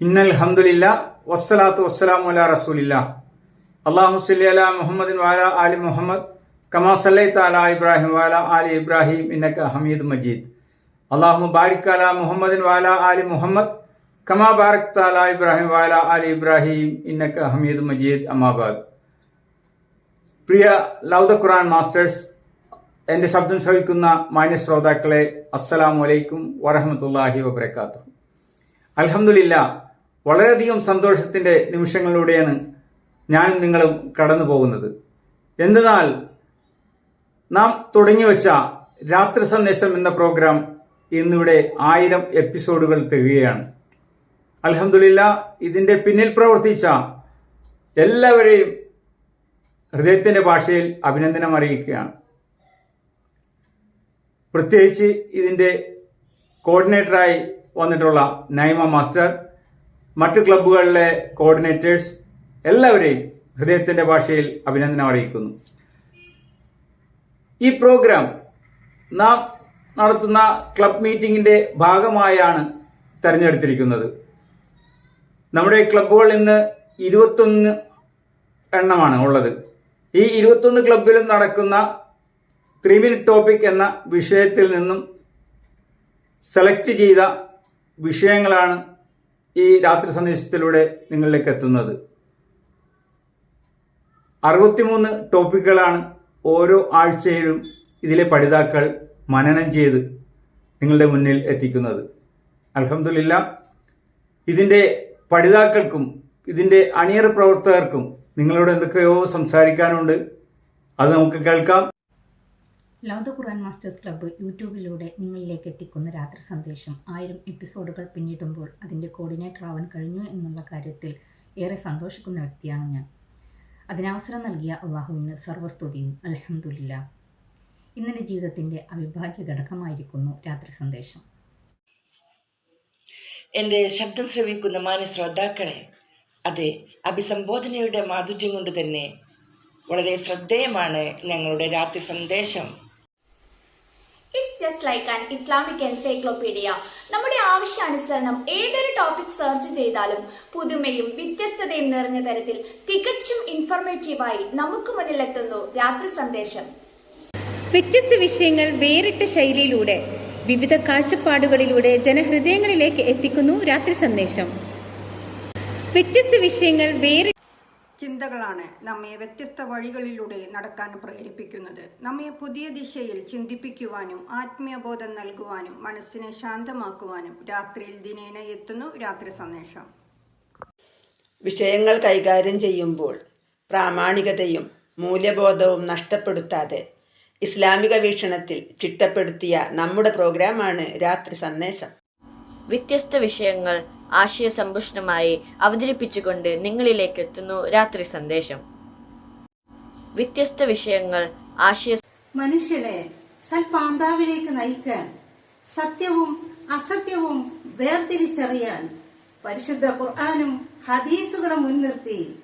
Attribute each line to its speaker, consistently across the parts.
Speaker 1: ഇന്നൽ ഹംദുലില്ല വസ്സലാത്തു വസ്സലാമു അലാ റസൂലില്ല. അള്ളാഹു സല്ലി അലാ മുഹമ്മദിൻ വാല ആലി മുഹമ്മദ് കമാ സല്ലൈത്ത അലാ ഇബ്രാഹിം വാല ആലി ഇബ്രാഹിം ഇന്നക്ക ഹമീദ് മജീദ്. അള്ളാഹു ബാരിക് അല മുഹമ്മദിൻ വാല ആലി മുഹമ്മദ് കമാ ബാരക് അലാ ഇബ്രാഹിം വാല ആലി ഇബ്രാഹിം ഇന്നക്ക ഹമീദ് മജീദ് അമാബാദ് പ്രിയ ലൗദ ഖുറാൻ മാസ്റ്റേഴ്സ് എന്റെ ശബ്ദം ശ്രവിക്കുന്ന മാന്യ ശ്രോതാക്കളെ അസ്സലാമു അലൈക്കും വറഹമത്തല്ലാഹി വബർക്കാത്തു അൽഹംദുലില്ല വളരെയധികം സന്തോഷത്തിന്റെ നിമിഷങ്ങളിലൂടെയാണ് ഞാൻ നിങ്ങളും കടന്നു പോകുന്നത്. എന്തെന്നാൽ നാം തുടങ്ങിവെച്ച രാത്രി സന്ദേശം എന്ന പ്രോഗ്രാം ഇന്നിവിടെ ആയിരം എപ്പിസോഡുകൾ തികയാണ് അലഹമുല്ല ഇതിന്റെ പിന്നിൽ പ്രവർത്തിച്ച എല്ലാവരെയും ഹൃദയത്തിന്റെ ഭാഷയിൽ അഭിനന്ദനം അറിയിക്കുകയാണ്. പ്രത്യേകിച്ച് ഇതിന്റെ കോർഡിനേറ്ററായി വന്നിട്ടുള്ള നൈമ മാസ്റ്റർ മറ്റു ക്ലബ്ബുകളിലെ കോർഡിനേറ്റേഴ്സ് എല്ലാവരെയും ഹൃദയത്തിന്റെ ഭാഷയിൽ അഭിനന്ദനം അറിയിക്കുന്നു. ഈ പ്രോഗ്രാം നാം നടത്തുന്ന ക്ലബ് മീറ്റിംഗിന്റെ ഭാഗമായാണ് തെരഞ്ഞെടുത്തിരിക്കുന്നത്. നമ്മുടെ ക്ലബ്ബുകൾ ഇന്ന് ഇരുപത്തൊന്ന് എണ്ണമാണ് ഉള്ളത്. ഈ ഇരുപത്തൊന്ന് ക്ലബിലും നടക്കുന്ന ത്രീ മിനിറ്റ് ടോപ്പിക് എന്ന വിഷയത്തിൽ നിന്നും സെലക്ട് ചെയ്ത വിഷയങ്ങളാണ് ഈ രാത്രി സന്ദേശത്തിലൂടെ നിങ്ങളിലേക്ക് എത്തുന്നത്. അറുപത്തിമൂന്ന് ടോപ്പിക്കുകളാണ് ഓരോ ആഴ്ചയിലും ഇതിലെ പഠിതാക്കൾ മനനം ചെയ്ത് നിങ്ങളുടെ മുന്നിൽ എത്തിക്കുന്നത്. അലഹമില്ല ഇതിന്റെ പഠിതാക്കൾക്കും ഇതിന്റെ അണിയറ പ്രവർത്തകർക്കും നിങ്ങളോട് എന്തൊക്കെയോ സംസാരിക്കാനുണ്ട്. അത് നമുക്ക് കേൾക്കാം.
Speaker 2: ലൗദ ഖുറാൻ മാസ്റ്റേഴ്സ് ക്ലബ്ബ് യൂട്യൂബിലൂടെ നിങ്ങളിലേക്ക് എത്തിക്കുന്ന രാത്രി സന്ദേശം. ആയിരം എപ്പിസോഡുകൾ പിന്നിടുമ്പോൾ അതിന്റെ കോർഡിനേറ്റർ ആവാൻ കഴിഞ്ഞു എന്നുള്ള കാര്യത്തിൽ ഏറെ സന്തോഷിക്കുന്ന വ്യക്തിയാണ് ഞാൻ. അതിനവസരം നൽകിയ അള്ളാഹുവിന് സർവസ്തുതിയും അലഹമുല്ല ഇന്നലെ ജീവിതത്തിന്റെ അവിഭാജ്യ ഘടകമായിരിക്കുന്നു രാത്രി സന്ദേശം.
Speaker 3: എന്റെ ശബ്ദം ശ്രവിക്കുന്ന മാന്യ ശ്രോതാക്കളെ അതെ അഭിസംബോധനയുടെ മാധുര്യം കൊണ്ട് തന്നെ വളരെ ശ്രദ്ധേയമാണ് ഞങ്ങളുടെ രാത്രി സന്ദേശം.
Speaker 4: Just like an Islamic encyclopedia നമ്മുടെ ആവശ്യാനുസരണം ഏതൊരു ടോപ്പിക് സെർച്ച് ചെയ്താലും പുതുമയും വ്യത്യസ്തതയും നിറഞ്ഞ തരത്തിൽ തികച്ചും ഇൻഫർമേറ്റീവായി നമുക്ക് മുന്നിലെത്തുന്നു രാത്രി സന്ദേശം.
Speaker 5: വ്യത്യസ്ത വിഷയങ്ങൾ വേറിട്ട ശൈലിയിലൂടെ വിവിധ കാഴ്ചപ്പാടുകളിലൂടെ ജനഹൃദയങ്ങളിലേക്ക് എത്തിക്കുന്നു രാത്രി സന്ദേശം. വ്യത്യസ്ത വിഷയങ്ങൾ വേറി
Speaker 6: ചിന്തകളാണ് നമ്മെ വ്യത്യസ്ത വഴികളിലൂടെ നടക്കാൻ പ്രേരിപ്പിക്കുന്നത്. നമ്മെ പുതിയ ദിശയിൽ ചിന്തിപ്പിക്കുവാനും ആത്മീയബോധം നൽകുവാനും മനസ്സിനെ ശാന്തമാക്കുവാനും രാത്രിയിൽ ദിനേന എത്തുന്നു രാത്രി സന്ദേശം.
Speaker 7: വിഷയങ്ങൾ കൈകാര്യം ചെയ്യുമ്പോൾ പ്രാമാണികതയും മൂല്യബോധവും നഷ്ടപ്പെടുത്താതെ ഇസ്ലാമിക വീക്ഷണത്തിൽ ചിട്ടപ്പെടുത്തിയ നമ്മുടെ പ്രോഗ്രാമാണ് രാത്രി സന്ദേശം.
Speaker 8: വ്യത്യസ്ത വിഷയങ്ങൾ ആശയസമ്പുഷ്ടമായി അവതരിപ്പിച്ചുകൊണ്ട് നിങ്ങളിലേക്ക് എത്തുന്നു രാത്രി സന്ദേശം. വ്യത്യസ്ത വിഷയങ്ങൾ ആശയ
Speaker 9: മനുഷ്യനെ സൽപാന്താവിലേക്ക് നയിക്കാൻ സത്യവും അസത്യവും വേർതിരിച്ചറിയാൻ പരിശുദ്ധ ഖുർആാനും ഹദീസുകളും മുൻനിർത്തി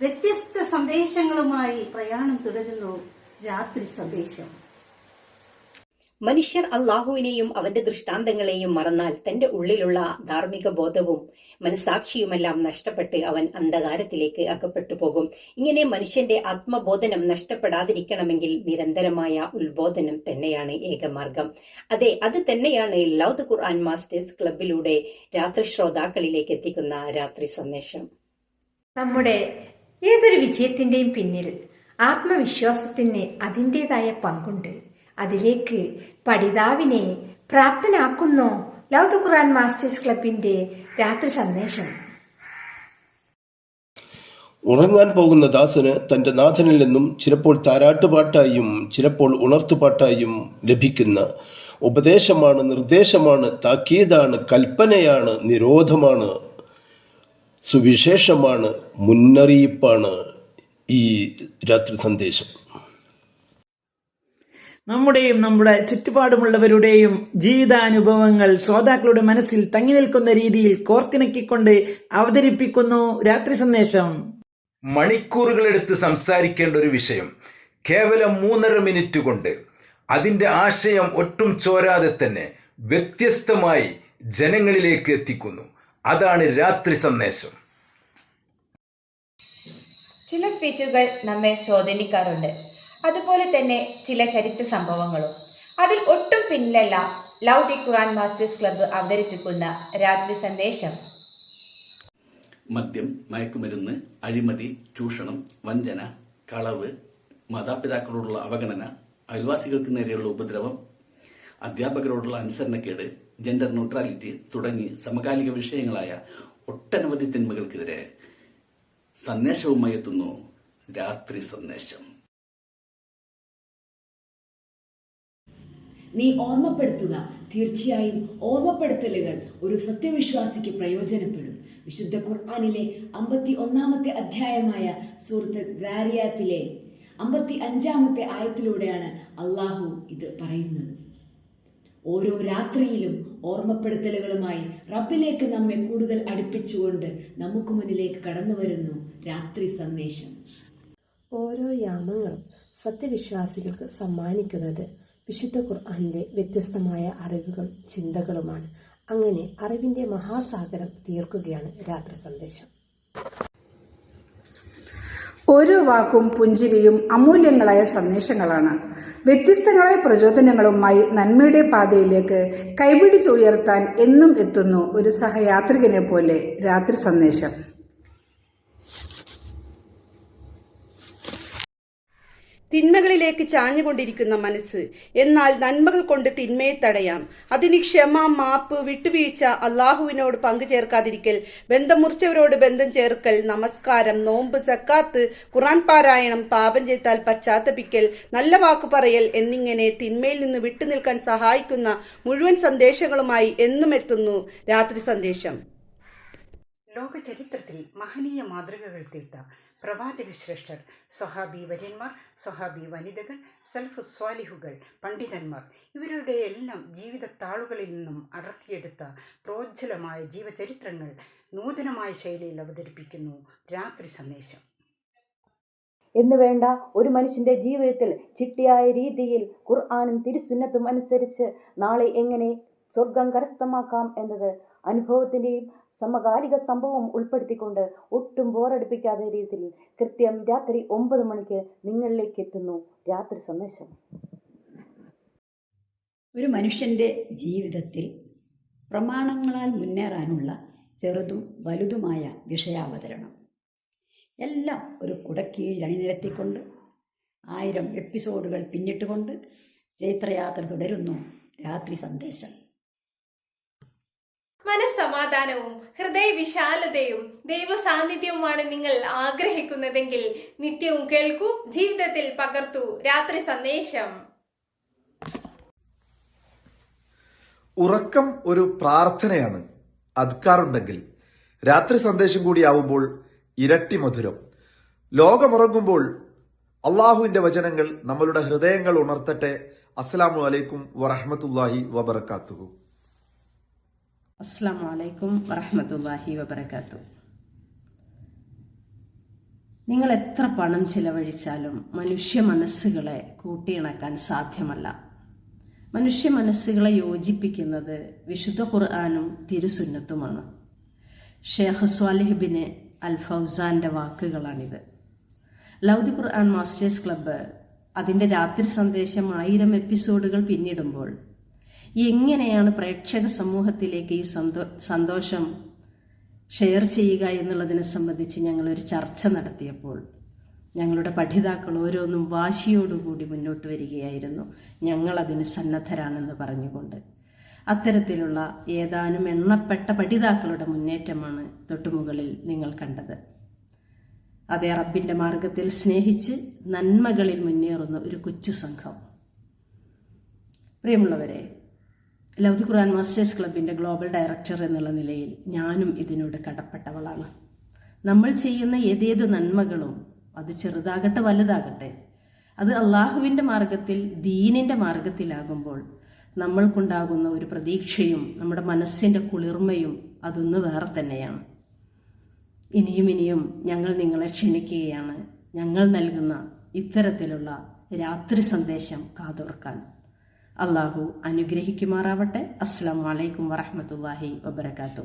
Speaker 9: വ്യത്യസ്ത സന്ദേശങ്ങളുമായി പ്രയാണം തുടരുന്നു രാത്രി സന്ദേശം.
Speaker 10: മനുഷ്യർ അള്ളാഹുവിനെയും അവന്റെ ദൃഷ്ടാന്തങ്ങളെയും മറന്നാൽ തന്റെ ഉള്ളിലുള്ള ധാർമ്മിക ബോധവും മനസാക്ഷിയുമെല്ലാം നഷ്ടപ്പെട്ട് അവൻ അന്ധകാരത്തിലേക്ക് അകപ്പെട്ടു പോകും. ഇങ്ങനെ മനുഷ്യന്റെ ആത്മബോധനം നഷ്ടപ്പെടാതിരിക്കണമെങ്കിൽ നിരന്തരമായ ഉത്ബോധനം തന്നെയാണ് ഏകമാർഗം. അതെ അത് തന്നെയാണ് ലൗദ് ഖുർആൻ മാസ്റ്റേഴ്സ് ക്ലബിലൂടെ രാത്രി ശ്രോതാക്കളിലേക്ക് എത്തിക്കുന്ന രാത്രി സന്ദേശം.
Speaker 11: നമ്മുടെ ഏതൊരു വിജയത്തിന്റെയും പിന്നിൽ ആത്മവിശ്വാസത്തിന് അതിന്റെതായ പങ്കുണ്ട്. അതിലേക്ക് പഠിതാവിനെ പ്രാപ്തനാക്കുന്നു. ലവ് ദ ഖുറാൻ മാസ്റ്റേഴ്സ് ക്ലബിന്റെ രാത്രി സന്ദേശം.
Speaker 12: ഉറങ്ങാൻ പോകുന്ന ദാസന് തന്റെ നാഥനിൽ നിന്നും ചിലപ്പോൾ താരാട്ടുപാട്ടായും ചിലപ്പോൾ ഉണർത്തുപാട്ടായും ലഭിക്കുന്ന ഉപദേശമാണ് നിർദ്ദേശമാണ് താക്കീതാണ് കൽപ്പനയാണ് നിരോധമാണ് സുവിശേഷമാണ് മുന്നറിയിപ്പാണ് ഈ രാത്രി സന്ദേശം.
Speaker 13: നമ്മുടെയും നമ്മുടെ ചുറ്റുപാടുമുള്ളവരുടെയും ജീവിതാനുഭവങ്ങൾ ശ്രോതാക്കളുടെ മനസ്സിൽ തങ്ങി നിൽക്കുന്ന രീതിയിൽ കോർത്തിണക്കിക്കൊണ്ട് അവതരിപ്പിക്കുന്നു രാത്രി സന്ദേശം.
Speaker 14: മണിക്കൂറുകളെടുത്ത് സംസാരിക്കേണ്ട ഒരു വിഷയം. കേവലം മൂന്നര മിനിറ്റ് കൊണ്ട്. അതിന്റെ ആശയം ഒട്ടും ചോരാതെ തന്നെ വ്യത്യസ്തമായി ജനങ്ങളിലേക്ക് എത്തിക്കുന്നു. അതാണ് രാത്രി സന്ദേശം.
Speaker 15: ചില സ്പീച്ചുകൾ നമ്മെ സ്വാധീനിക്കാറുണ്ട്. അതുപോലെ തന്നെ ചില ചരിത്ര സംഭവങ്ങളും. അതിൽ ഒട്ടും പിന്നിലല്ല love the Quran masters club അവതരിപ്പിക്കുന്ന രാത്രി സന്ദേശം.
Speaker 16: മദ്യം മയക്കുമരുന്ന് അഴിമതി ചൂഷണം വഞ്ചന കളവ് മാതാപിതാക്കളോടുള്ള അവഗണന അയൽവാസികൾക്ക് നേരെയുള്ള ഉപദ്രവം അധ്യാപകരോടുള്ള അനുസരണക്കേട് ജെൻഡർ ന്യൂട്രാലിറ്റി തുടങ്ങി സമകാലിക വിഷയങ്ങളായ ഒട്ടനവധി തിന്മകൾക്കെതിരെ സന്ദേശവുമായി എത്തുന്നു രാത്രി സന്ദേശം.
Speaker 17: നീ ഓർമ്മപ്പെടുത്തുക. തീർച്ചയായും ഓർമ്മപ്പെടുത്തലുകൾ ഒരു സത്യവിശ്വാസിക്ക് പ്രയോജനപ്പെടും. വിശുദ്ധ ഖുർആാനിലെ അമ്പത്തി ഒന്നാമത്തെ അധ്യായമായ സുഹൃത്ത് ദാരിയാത്തിലെ അമ്പത്തി അഞ്ചാമത്തെ ആയത്തിലൂടെയാണ് അള്ളാഹു ഇത് പറയുന്നത്. ഓരോ രാത്രിയിലും ഓർമ്മപ്പെടുത്തലുകളുമായി റബ്ബിലേക്ക് നമ്മെ കൂടുതൽ അടുപ്പിച്ചുകൊണ്ട് നമുക്ക് മുന്നിലേക്ക് കടന്നു വരുന്നു രാത്രി സന്ദേശം.
Speaker 18: ഓരോ യാമങ്ങളും സത്യവിശ്വാസികൾക്ക് സമ്മാനിക്കുന്നത് വിശുദ്ധ ഖുർആാനിലെ വ്യത്യസ്തമായ അറിവുകൾ ചിന്തകളുമാണ്. അങ്ങനെ അറിവിന്റെ മഹാസാഗരം തീർക്കുകയാണ് രാത്രി സന്ദേശം.
Speaker 19: ഓരോ വാക്കും പുഞ്ചിരിയും അമൂല്യങ്ങളായ സന്ദേശങ്ങളാണ്. വ്യത്യസ്തങ്ങളായ പ്രചോദനങ്ങളുമായി നന്മയുടെ പാതയിലേക്ക് കൈപിടിച്ചുയർത്താൻ എന്നും എത്തുന്നു ഒരു സഹയാത്രികനെ പോലെ രാത്രി സന്ദേശം.
Speaker 20: തിന്മകളിലേക്ക് ചാഞ്ഞുകൊണ്ടിരിക്കുന്ന മനസ്സ്. എന്നാൽ നന്മകൾ കൊണ്ട് തിന്മയെ തടയാം. അതിന് ക്ഷമ മാപ്പ് വിട്ടുവീഴ്ച അള്ളാഹുവിനോട് പങ്കുചേർക്കാതിരിക്കൽ ബന്ധം മുറിച്ചവരോട് ബന്ധം ചേർക്കൽ നമസ്കാരം നോമ്പ് സക്കാത്ത് ഖുറാൻ പാരായണം പാപം ചെയ്താൽ പശ്ചാത്തപിക്കൽ നല്ല വാക്കു പറയൽ എന്നിങ്ങനെ തിന്മയിൽ നിന്ന് വിട്ടുനിൽക്കാൻ സഹായിക്കുന്ന മുഴുവൻ സന്ദേശങ്ങളുമായി എന്നും എത്തുന്നു രാത്രി സന്ദേശം.
Speaker 21: ലോക ചരിത്രത്തിൽ മഹനീയ മാതൃകകൾ തീർത്ത പ്രവാചക ശ്രേഷ്ഠർ സ്വഹാബി വര്യന്മാർ സ്വഹാബി വനിതകൾ സൽഫ് സ്വാലിഹുകൾ പണ്ഡിതന്മാർ ഇവരുടെ എല്ലാം ജീവിത താളുകളിൽ നിന്നും അടർത്തിയെടുത്ത പ്രോജ്വലമായ ജീവചരിത്രങ്ങൾ നൂതനമായ ശൈലിയിൽ അവതരിപ്പിക്കുന്നു. രാത്രി സന്ദേശം.
Speaker 22: എന്ന് വേണ്ട ഒരു മനുഷ്യന്റെ ജീവിതത്തിൽ ചിട്ടിയായ രീതിയിൽ ഖുർആാനും തിരുസുന്നത്തും അനുസരിച്ച് നാളെ എങ്ങനെ സ്വർഗം കരസ്ഥമാക്കാം എന്നത് അനുഭവത്തിന്റെയും സമകാലിക സംഭവം ഉൾപ്പെടുത്തിക്കൊണ്ട് ഒട്ടും ബോറടിപ്പിക്കാത്ത രീതിയിൽ കൃത്യം രാത്രി ഒമ്പത് മണിക്ക് നിങ്ങളിലേക്ക് എത്തുന്നു. രാത്രി സന്ദേശം.
Speaker 23: ഒരു മനുഷ്യന്റെ ജീവിതത്തിൽ പ്രമാണങ്ങളാൽ മുന്നേറാനുള്ള ചെറുതും വലുതുമായ വിഷയാവതരണം. എല്ലാം ഒരു കുടക്കീഴിൽ അണിനിരത്തിക്കൊണ്ട് ആയിരം എപ്പിസോഡുകൾ പിന്നിട്ടുകൊണ്ട് ചൈത്രയാത്ര തുടരുന്നു. രാത്രി സന്ദേശം.
Speaker 24: മനസ്സമാധാനവും ഹൃദയവിശാലതയും ദൈവ സാന്നിധ്യവുമാണ് നിങ്ങൾ ആഗ്രഹിക്കുന്നതെങ്കിൽ നിത്യവും കേൾക്കൂ ജീവിതത്തിൽ പകർത്തു. രാത്രി സന്ദേശം.
Speaker 25: ഉറക്കം ഒരു പ്രാർത്ഥനയാണ്. അദ്കാറുണ്ടെങ്കിൽ രാത്രി സന്ദേശം കൂടിയാവുമ്പോൾ ഇരട്ടി മധുരം. ലോകമുറങ്ങുമ്പോൾ അള്ളാഹുവിന്റെ വചനങ്ങൾ നമ്മളുടെ ഹൃദയങ്ങൾ ഉണർത്തട്ടെ. അസ്സലാമു അലൈക്കും വറഹമത്തല്ലാഹി വബർക്കാത്തുഹു
Speaker 26: അസ്സാം വലൈക്കും വറഹമത്തല്ലാഹി വബർക്കാത്തു നിങ്ങൾ എത്ര പണം ചിലവഴിച്ചാലും മനുഷ്യ മനസ്സുകളെ കൂട്ടിയിണക്കാൻ സാധ്യമല്ല. മനുഷ്യ മനസ്സുകളെ യോജിപ്പിക്കുന്നത് വിശുദ്ധ ഖുർആാനും തിരുസുന്നത്തുമാണ്. ഷേഖ് സ്വാലിഹിബിന് അൽ ഫൗസാന്റെ വാക്കുകളാണിത്. ലൗദി ഖുർആൻ മാസ്റ്റേഴ്സ് ക്ലബ്ബ് അതിന്റെ രാത്രി സന്ദേശം ആയിരം എപ്പിസോഡുകൾ പിന്നിടുമ്പോൾ എങ്ങനെയാണ് പ്രേക്ഷക സമൂഹത്തിലേക്ക് ഈ സന്തോ സന്തോഷം ഷെയർ ചെയ്യുക എന്നുള്ളതിനെ സംബന്ധിച്ച് ഞങ്ങളൊരു ചർച്ച നടത്തിയപ്പോൾ ഞങ്ങളുടെ പഠിതാക്കൾ ഓരോന്നും വാശിയോടുകൂടി മുന്നോട്ട് വരികയായിരുന്നു. ഞങ്ങളതിന് സന്നദ്ധരാണെന്ന് പറഞ്ഞുകൊണ്ട്. അത്തരത്തിലുള്ള ഏതാനും എണ്ണപ്പെട്ട പഠിതാക്കളുടെ മുന്നേറ്റമാണ് തൊട്ടുമുകളിൽ നിങ്ങൾ കണ്ടത്. അതേ റബ്ബിന്റെ മാർഗത്തിൽ സ്നേഹിച്ച് നന്മകളിൽ മുന്നേറുന്ന ഒരു കൊച്ചു സംഘം. പ്രിയമുള്ളവരെ ലൗദി ഖുർആൻ മാസ്റ്റേഴ്സ് ക്ലബിന്റെ ഗ്ലോബൽ ഡയറക്ടർ എന്നുള്ള നിലയിൽ ഞാനും ഇതിനോട് കടപ്പെട്ടവളാണ്. നമ്മൾ ചെയ്യുന്ന ഏതേത് നന്മകളും അത് ചെറുതാകട്ടെ വലുതാകട്ടെ അത് അള്ളാഹുവിന്റെ മാർഗത്തിൽ ദീനിന്റെ മാർഗത്തിലാകുമ്പോൾ നമ്മൾക്കുണ്ടാകുന്ന ഒരു പ്രതീക്ഷയും നമ്മുടെ മനസ്സിന്റെ കുളിർമയും അതൊന്ന് വേറെ തന്നെയാണ്. ഇനിയും ഇനിയും ഞങ്ങൾ നിങ്ങളെ ക്ഷണിക്കുകയാണ്. ഞങ്ങൾ നൽകുന്ന ഇത്തരത്തിലുള്ള രാത്രി സന്ദേശം കാതോർക്കാൻ. അള്ളാഹു അനുഗ്രഹിക്കുമാറാവട്ടെ. അസ്സാം വലൈക്കും വറഹമത്തല്ലാഹി വബർക്കാത്തു